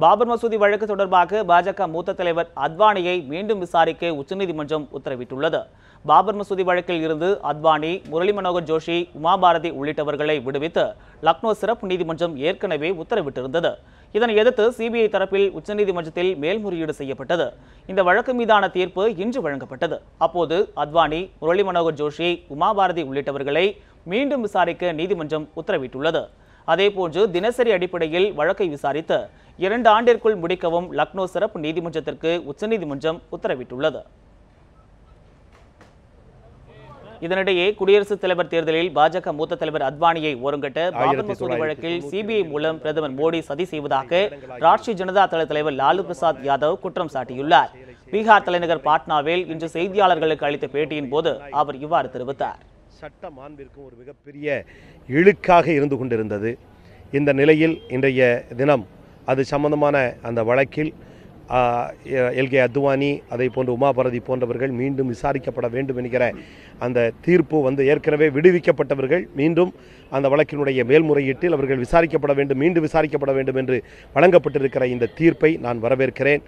பாபர் மசூதி வழக்கு தொடர்பாக பாஜக மூத்த தலைவர் அத்வானியை மீண்டும் விசாரிக்க உச்சநீதிமன்றம் உத்தரவிட்டுள்ளது. பாபர் மசூதி வழக்கில் இருந்து அத்வானி முரளி மனோகர் ஜோஷி உமாபாரதி உள்ளிட்டவர்களை விடுவித்து லக்னோ சிறப்பு நீதிமன்றம் ஏற்கனவே உத்தரவிட்டிருந்தது. இதனை எதிர்த்து சிபிஐ தரப்பில் உச்சநீதிமன்றத்தில் மேல்முறையீடு செய்யப்பட்டது. இந்த வழக்கு மீதான தீர்ப்பு இன்று வழங்கப்பட்டது. அப்போது அத்வானி முரளி மனோகர் ஜோஷி உமாபாரதி உள்ளிட்டவர்களை மீண்டும் விசாரிக்க நீதிமன்றம் உத்தரவிட்டுள்ளது. அதேபோன்று தினசரி அடிப்படையில் வழக்கை விசாரித்து இரண்டு ஆண்டிற்குள் முடிக்கவும் லக்னோ சிறப்பு நீதிமன்றத்திற்கு உச்சநீதிமன்றம் உத்தரவிட்டுள்ளது. இதனிடையே குடியரசுத் தலைவர் தேர்தலில் பாஜக மூத்த தலைவர் அத்வானியை ஓரங்கட்ட பாபர் மசூதி வழக்கில் சிபிஐ மூலம் பிரதமர் மோடி சதி செய்வதாக ராஷ்டிரிய ஜனதா தள தலைவர் லாலு பிரசாத் யாதவ் குற்றம் சாட்டியுள்ளார். பீகார் தலைநகர் பாட்னாவில் இன்று செய்தியாளர்களுக்கு அளித்த பேட்டியின் போது அவர் இவ்வாறு தெரிவித்தார். சட்ட மாண்பிற்கும் ஒரு மிகப்பெரிய இழுக்காக இருந்து கொண்டிருந்தது. இந்த நிலையில் இன்றைய தினம் அது சம்பந்தமான அந்த வழக்கில் எல்கே அத்வானி அதை போன்ற உமாபாரதி போன்றவர்கள் மீண்டும் விசாரிக்கப்பட வேண்டும் என்கிற அந்த தீர்ப்பு வந்து ஏற்கனவே விடுவிக்கப்பட்டவர்கள் மீண்டும் அந்த வழக்கினுடைய மேல்முறையீட்டில் அவர்கள் விசாரிக்கப்பட வேண்டும் மீண்டும் விசாரிக்கப்பட வேண்டும் என்று வழங்கப்பட்டிருக்கிற இந்த தீர்ப்பை நான் வரவேற்கிறேன்.